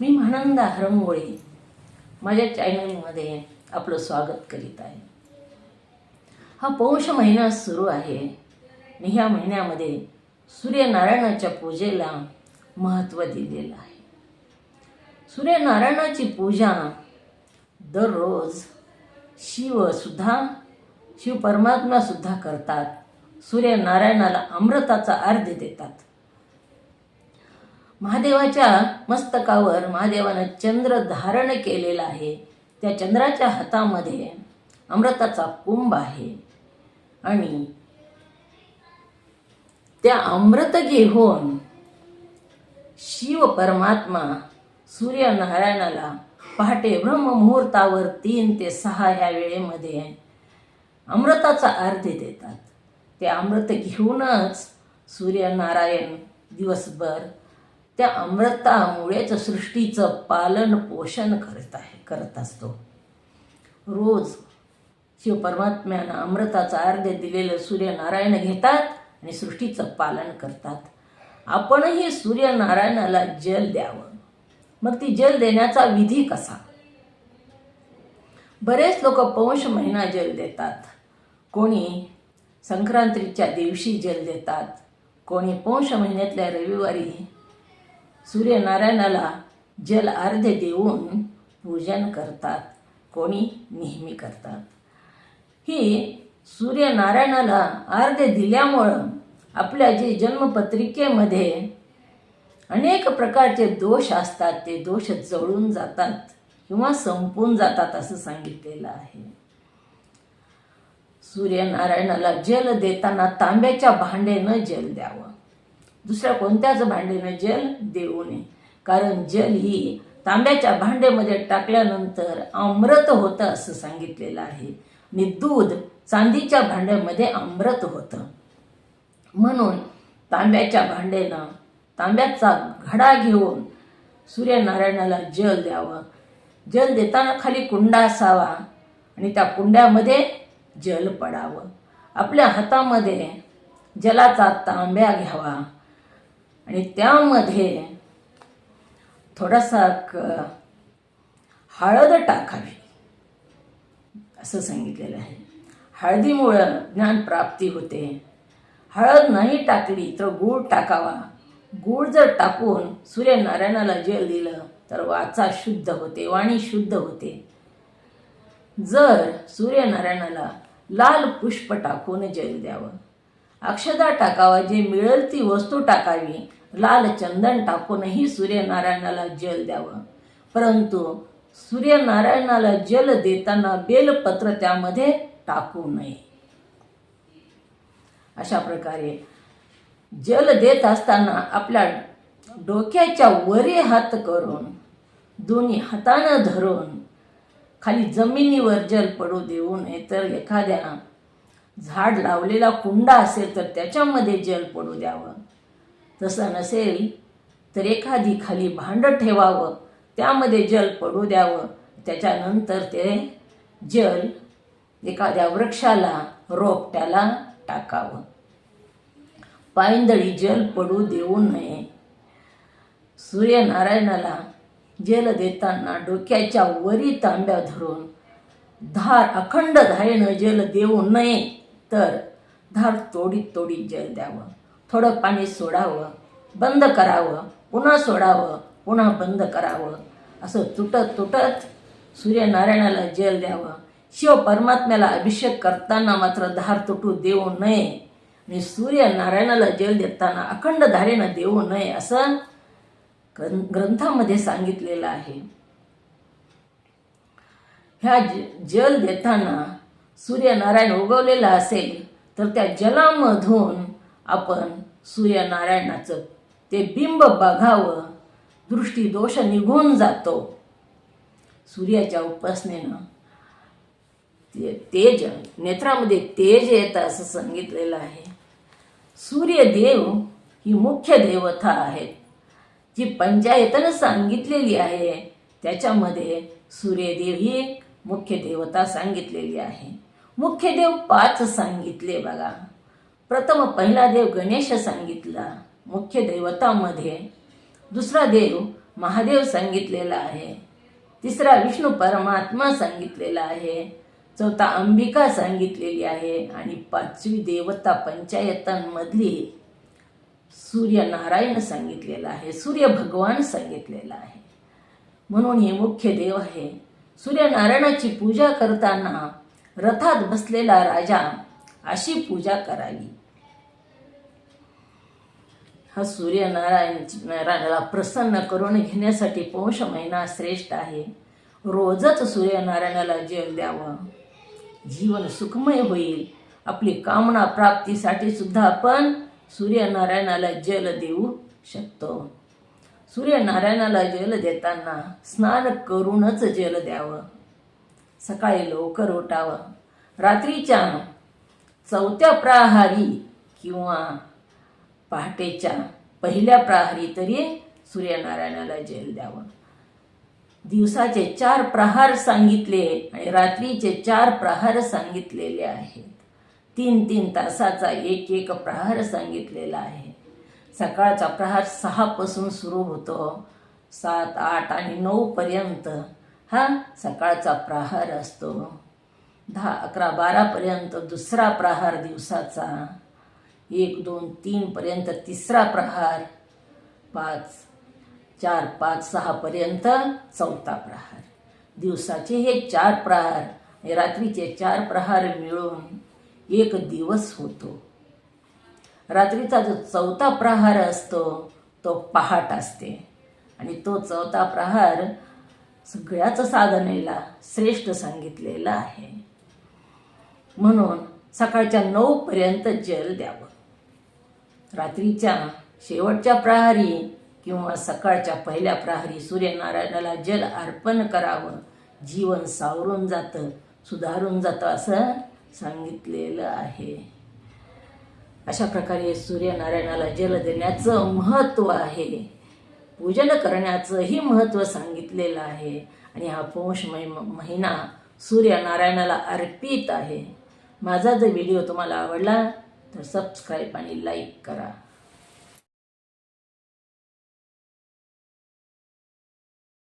मी महानंदा हरंगोळे माझ्या चॅनलमध्ये आपलं स्वागत करीत आहे. हा पौष महिना सुरू आहे आणि ह्या महिन्यामध्ये सूर्यनारायणाच्या पूजेला महत्त्व दिलेलं आहे. सूर्यनारायणाची पूजा दररोज शिवसुद्धा शिव परमात्मासुद्धा करतात. सूर्यनारायणाला अमृताचा अर्ध देतात. महादेवाच्या मस्तकावर महादेवानं चंद्र धारण केलेला आहे. त्या चंद्राच्या हातामध्ये अमृताचा कुंभ आहे. आणि त्या अमृत घेऊन शिव परमात्मा सूर्यनारायणाला पहाटे ब्रह्ममुहूर्तावर तीन ते सहा ह्या वेळेमध्ये अमृताचा अर्ध देतात. ते अमृत घेऊनच सूर्यनारायण दिवसभर त्या अमृतामुळेच सृष्टीचं पालन पोषण करत आहे करत असतो. रोज शिव परमात्म्यानं अमृताचा अर्ध दिलेलं सूर्यनारायण घेतात आणि सृष्टीचं पालन करतात. आपणही सूर्यनारायणाला जल द्यावं. मग ती जल देण्याचा विधी कसा? बरेच लोक पौष महिना जल देतात. कोणी संक्रांतीच्या दिवशी जल देतात. कोणी पौष महिन्यातल्या रविवारी सूर्यनारायणाला जल अर्ध देऊन पूजन करतात. कोणी नेहमी करतात. ही सूर्यनारायणाला अर्ध दिल्यामुळं आपल्या जे जन्मपत्रिकेमध्ये अनेक प्रकारचे दोष असतात ते दोष जळून जातात किंवा संपून जातात असं सांगितलेलं आहे. सूर्यनारायणाला जल देताना तांब्याच्या भांडेनं जल द्यावं. दुसऱ्या कोणत्याच भांडीनं जल देऊ नये कारण जल ही तांब्याच्या भांडेमध्ये टाकल्यानंतर अमृत होतं असं सांगितलेलं आहे. आणि दूध चांदीच्या भांड्यामध्ये अमृत होतं. म्हणून तांब्याच्या भांड्यानं तांब्याचा घडा घेऊन सूर्यनारायणाला जल द्यावं. जल देताना खाली कुंडा असावा आणि त्या कुंड्यामध्ये जल पडावं. आपल्या हातामध्ये जलाचा तांब्या घ्यावा. आणि त्यामध्ये थोडासा क हळद टाकावी. असं सांगितलेलं आहे. हळदीमुळं ज्ञानप्राप्ती होते. हळद नाही टाकली तर गूळ टाकावा. गूळ जर टाकून सूर्यनारायणाला जल दिलं तर वाचा शुद्ध होते वाणी शुद्ध होते. जर सूर्यनारायणाला लाल पुष्प टाकून जल द्यावं. अक्षदा टाकावा जे मिळेल ती वस्तू टाकावी. लाल चंदन टाकूनही सूर्यनारायणाला जल द्यावं. परंतु सूर्यनारायणाला जल देताना बेलपत्र त्यामध्ये टाकू नये. अशा प्रकारे जल देत असताना आपल्या डोक्याच्या वरी हात करून दोन्ही हातानं धरून खाली जमिनीवर जल पडू देऊ नये. तर एखाद्या झाड लावलेला कुंडा असेल तर त्याच्यामध्ये जल पडू द्यावं. तसं नसेल तर एखादी खाली भांडं ठेवावं त्यामध्ये जल पडू द्यावं. त्याच्यानंतर ते जल एखाद्या वृक्षाला रोपट्याला टाकावं. पायंदळी जल पडू देऊ नये. सूर्यनारायणाला जल देताना डोक्याच्या वरी तांब्या धरून धार अखंड धारेनं जल देऊ नये तर धार तोडीत तोडीत जल द्यावं. थोडं पाणी सोडावं बंद करावं पुन्हा सोडावं पुन्हा बंद करावं. असं तुटत तुटत सूर्यनारायणाला जल द्यावं. शिव परमात्म्याला अभिषेक करताना मात्र धार तुटू देऊ नये. आणि सूर्यनारायणाला जल देताना अखंड धारेनं देऊ नये असं ग्रंथामध्ये सांगितलेलं आहे. ह्या ज जल देताना सूर्यनारायण उगवलेला असेल तर त्या जलामधून आपण सूर्यनारायणाचं. ते बिंब बघावं दृष्टीदोष निघून जातो. सूर्याच्या उपासनेनं ते तेज नेत्रामध्ये तेज येतं असं सांगितलेलं आहे. सूर्यदेव ही मुख्य देवता आहेत. जी पंचायतनं सांगितलेली आहे त्याच्यामध्ये सूर्यदेव ही मुख्य देवता सांगितलेली आहे. मुख्य देव पाच सांगितले बघा. प्रथम पहिला देव गणेश सांगितला मुख्य देवतामध्ये दुसरा देव महादेव सांगितलेला आहे तिसरा विष्णू परमात्मा सांगितलेला आहे चौथा अंबिका सांगितलेली आहे आणि पाचवी देवता पंचायतांमधली सूर्यनारायण सांगितलेला आहे सूर्य भगवान सांगितलेला आहे. म्हणून हे मुख्य देव आहे. सूर्यनारायणाची पूजा करताना रथात बसलेला राजा अशी पूजा करावी. हा सूर्यनारायण नारायणाला प्रसन्न करून घेण्यासाठी पौष महिना श्रेष्ठ आहे. रोजच सूर्यनारायणाला जल द्यावं. जीवन सुखमय होईल. आपली कामना प्राप्तीसाठी सुद्धा आपण सूर्यनारायणाला जल देऊ शकतो. सूर्यनारायणाला जल देताना स्नान करूनच जल द्यावं. सकाळी लवकर उठावं. रात्रीच्या चौथ्या प्राहारी किंवा पहाटेच्या पहिल्या प्राहारी तरी सूर्यनारायणाला जल द्यावं. दिवसाचे चार प्रहार सांगितले आणि रात्रीचे चार प्रहार सांगितलेले आहेत. तीन तीन तासाचा एक एक प्रहार सांगितलेला आहे. सकाळचा प्रहार सहापासून सुरू होतो. सात आठ आणि नऊपर्यंत हा सकाळचा प्रहार असतो. दहा अकरा बारापर्यंत दुसरा प्रहार दिवसाचा. एक दोन तीनपर्यंत तिसरा प्रहार. पाच चार पाच सहापर्यंत चौथा प्रहार. दिवसाचे हे चार प्रहार रात्रीचे चार प्रहार मिळून एक दिवस होतो. रात्रीचा जो चौथा प्रहार असतो तो पहाट असते. आणि तो चौथा प्रहार सगळ्याच साधनेला श्रेष्ठ सांगितलेला आहे. म्हणून सकाळच्या नऊ पर्यंत जल द्यावं. रात्रीच्या शेवटच्या प्रहारी किंवा सकाळच्या पहिल्या प्रहारी सूर्यनारायणाला जल अर्पण करावं. जीवन सावरून जातं सुधारून जातं असं सांगितलेलं आहे. अशा प्रकारे सूर्यनारायणाला जल देण्याचं महत्त्व आहे. पूजन करण्याचंही महत्त्व सांगितलेलं आहे. आणि हा पौष मै- महिना सूर्यनारायणाला अर्पित आहे. माझा जर व्हिडिओ तुम्हाला आवडला तर सबस्क्राईब आणि लाईक करा.